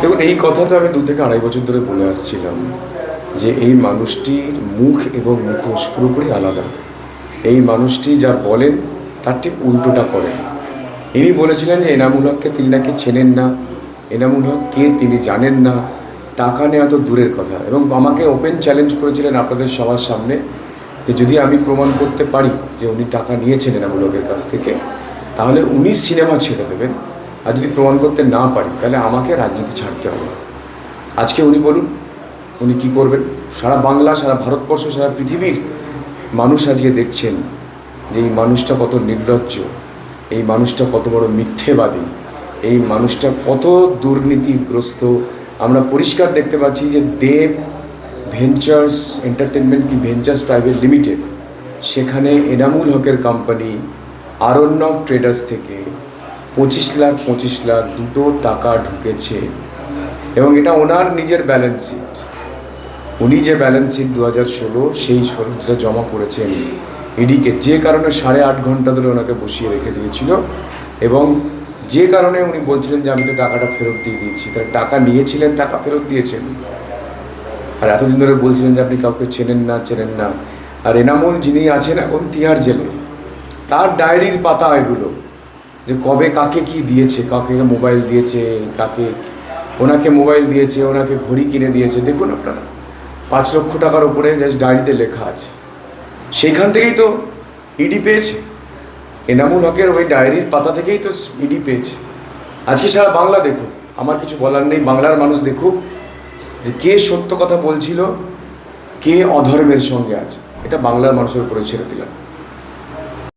দেখুন, এই কথাটা আমি দু থেকে আড়াই বছর ধরে বলে আসছিলাম যে এই মানুষটির মুখ এবং মুখোশ পুরোপুরি আলাদা। এই মানুষটি যা বলেন, তার ঠিক উল্টোটা করেন। ইনি বলেছিলেন যে এনামুল হককে তিনি নাকি চেনেন না, এনামুল হক কে তিনি জানেন না। টাকা নেওয়া তো দূরের কথা। এবং আমাকে ওপেন চ্যালেঞ্জ করেছিলেন আপনাদের সবার সামনে যে যদি আমি প্রমাণ করতে পারি যে উনি টাকা নিয়েছেন এনামুল হকের কাছ থেকে, তাহলে উনি সিনেমা ছেড়ে দেবেন। আর যদি প্রমাণ করতে না পারি, তাহলে আমাকে রাজনীতি ছাড়তে হবে আজকে উনি বলুন, উনি কি করবেন? সারা বাংলা, সারা ভারতবর্ষ, সারা পৃথিবীর মানুষ আজকে দেখছেন যে এই মানুষটা কত নির্লজ্জ, এই মানুষটা কত বড় মিথ্যেবাদী, এই মানুষটা কত দুর্নীতিগ্রস্ত। আমরা পরিষ্কার দেখতে পাচ্ছি যে দেব ভেঞ্চার্স এন্টারটেনমেন্ট কি ভেঞ্চার্স প্রাইভেট লিমিটেড? সেখানে এনামুল হকের কোম্পানি আরণ্যক ট্রেডার্স থেকে পঁচিশ লাখ পঁচিশ লাখ দুটো টাকা ঢুকেছে এবং এটা ওনার নিজের ব্যালেন্স শিট উনি যে ব্যালেন্স শিট দু হাজার ষোলো সেই যেটা জমা করেছেন। ইডিকে যে কারণে সাড়ে আট ঘণ্টা ধরে ওনাকে বসিয়ে রেখে দিয়েছিল এবং যে কারণে উনি বলছিলেন যে আমি তো টাকাটা ফেরত দিয়ে দিয়েছি। তাহলে টাকা নিয়েছিলেন, টাকা ফেরত দিয়েছেন। আর এতদিন ধরে বলছিলেন যে আপনি কাউকে চেনেন না চেনেন না। আর এনামুল যিনি আছেন এখন তিহার জেলে, তার ডায়েরির পাতা এগুলো। যে কবে কাকে কি দিয়েছে, কাকে মোবাইল দিয়েছে, কাকে, ওনাকে মোবাইল দিয়েছে, ওনাকে ঘড়ি কিনে দিয়েছে। দেখুন আপনারা, পাঁচ লক্ষ টাকার উপরে জাস্ট ডায়েরিতে লেখা আছে। সেইখান থেকেই তো ইডি পেয়েছে। এনামুল হকের ওই ডায়েরির পাতা থেকেই তো ইডি পেয়েছে। আজকে সারা বাংলা দেখুক, আমার কিছু বলার নেই, বাংলার মানুষ দেখুক যে কে সত্য কথা বলছিল, কে অধর্মের সঙ্গে আছে। এটা বাংলার মানুষের উপরে ছেড়ে দিলাম।